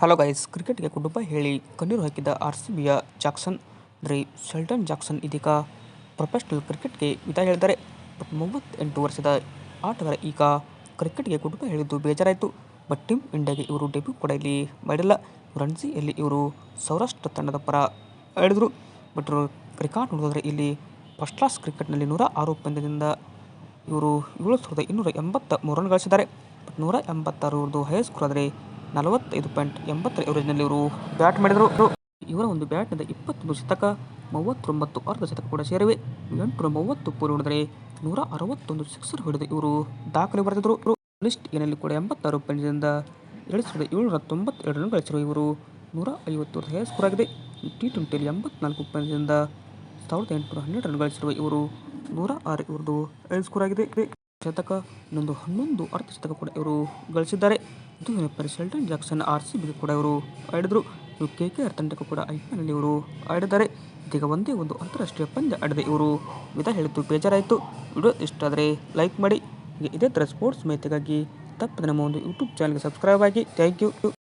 Hello guys, ಕ್ರಿಕೆಟ್ಗೆ ಕುಟುಂಬ ಹೇಳಿ ಕಣ್ಣೀರು ಹಾಕಿದ ಆರ್ ಸಿ ಬಿಯ ಜಾಕ್ಸನ್ ಅಂದರೆ ಶೆಲ್ಟನ್ ಜಾಕ್ಸನ್ ಇದೀಗ ಪ್ರೊಫೆಷನಲ್ ಕ್ರಿಕೆಟ್ಗೆ ವಿದಾಯ ಹೇಳಿದ್ದಾರೆ. ಬಟ್ ಮೂವತ್ತೆಂಟು ವರ್ಷದ ಆಟಗಾರ ಈಗ ಕ್ರಿಕೆಟ್ಗೆ ಕುಟುಂಬ ಹೇಳಿದ್ದು ಬೇಜಾರಾಯಿತು. ಬಟ್ ಟೀಮ್ ಇಂಡಿಯಾಗೆ ಇವರು ಡೆಬ್ಯೂ ಕೂಡ ಇಲ್ಲಿ ಮಾಡಿಲ್ಲ. ರಣಜಿಯಲ್ಲಿ ಇವರು ಸೌರಾಷ್ಟ್ರ ತಂಡದ ಪರ ಆಡಿದರು. ಬಟ್ ರೆಕಾರ್ಡ್ ನೋಡಿದ್ರೆ ಇಲ್ಲಿ ಫಸ್ಟ್ ಕ್ಲಾಸ್ ಕ್ರಿಕೆಟ್ನಲ್ಲಿ ನೂರ ಆರು ಪಂದ್ಯದಿಂದ ಇವರು ಏಳು ಸಾವಿರದ ಇನ್ನೂರ ಎಂಬತ್ತ ಮೂರು ರನ್ ಗಳಿಸಿದ್ದಾರೆ. ಬಟ್ ನೂರ ಎಂಬತ್ತಾರು ಇವ್ರದ್ದು ಹೈಯರ್ ಸ್ಕೋರ್ ಆದರೆ ನಲವತ್ತೈದು ಪಾಯಿಂಟ್ ಎಂಬತ್ತರ ಎವರೇಜ್ನಲ್ಲಿ ಇವರು ಬ್ಯಾಟ್ ಮಾಡಿದರು. ಇವರ ಒಂದು ಬ್ಯಾಟ್ನಿಂದ ಇಪ್ಪತ್ತೊಂದು ಶತಕ ಮೂವತ್ತೊಂಬತ್ತು ಅರ್ಧ ಶತಕ ಕೂಡ ಸೇರಿವೆ. ಎಂಟುನೂರ ಮೂವತ್ತು ಪೂಲ್ ಹೊಡೆದರೆ ನೂರ ಅರವತ್ತೊಂದು ಸಿಕ್ಸರ್ ಹೊಡೆದ ಇವರು ದಾಖಲೆ ಬರೆದಿದ್ದರು ಲಿಸ್ಟ್ ಏನಲ್ಲಿ ಕೂಡ ಎಂಬತ್ತಾರು ಪಂದ್ಯದಿಂದ ಎರಡು ಸಾವಿರದ ಏಳುನೂರ ತೊಂಬತ್ತೆರಡು ರನ್ ಗಳಿಸಿರುವ ಇವರು ನೂರ ಐವತ್ತು ಹೈ ಸ್ಕೋರ್ ಆಗಿದೆ. ಟಿ ಟ್ವೆಂಟಿಯಲ್ಲಿ ಎಂಬತ್ನಾಲ್ಕು ಪಂದ್ಯದಿಂದ ಸಾವಿರದ ಎಂಟುನೂರ ಹನ್ನೆರಡು ರನ್ ಗಳಿಸಿರುವ ಇವರು ನೂರ ಆರು ಇವರದು ಐದು ಸ್ಕೋರ್ ಆಗಿದೆ. ಶತಕ, ಇನ್ನೊಂದು ಹನ್ನೊಂದು ಅರ್ಧ ಶತಕ ಕೂಡ ಇವರು ಗಳಿಸಿದ್ದಾರೆ. ಇದು ಶೆಲ್ಟನ್ ಜಾಕ್ಸನ್ ಆರ್ ಸಿ ಬಿಗೆ ಕೂಡ ಇವರು ಆಡಿದರು. ಇವರು ಕೆ ಕೆ ಆರ್ ತಂಡಕ್ಕೂ ಕೂಡ ಐ ಪಿ ಎಲ್ನಲ್ಲಿ ಇವರು ಆಡಿದ್ದಾರೆ. ಇದೀಗ ಒಂದೇ ಒಂದು ಅಂತಾರಾಷ್ಟ್ರೀಯ ಪಂದ್ಯ ಆಡಿದೆ ಇವರು ವಿಧ ಹೇಳಿದ್ದು ಬೇಜಾರಾಯಿತು. ವಿಡಿಯೋ ಇಷ್ಟ ಆದರೆ ಲೈಕ್ ಮಾಡಿ. ಇದೇ ಥರ ಸ್ಪೋರ್ಟ್ಸ್ ಮಾಹಿತಿಗಾಗಿ ತಪ್ಪದೆ ನಮ್ಮ ಒಂದು ಯೂಟ್ಯೂಬ್ ಚಾನಲ್ಗೆ ಸಬ್ಸ್ಕ್ರೈಬ್ ಆಗಿ. Thank you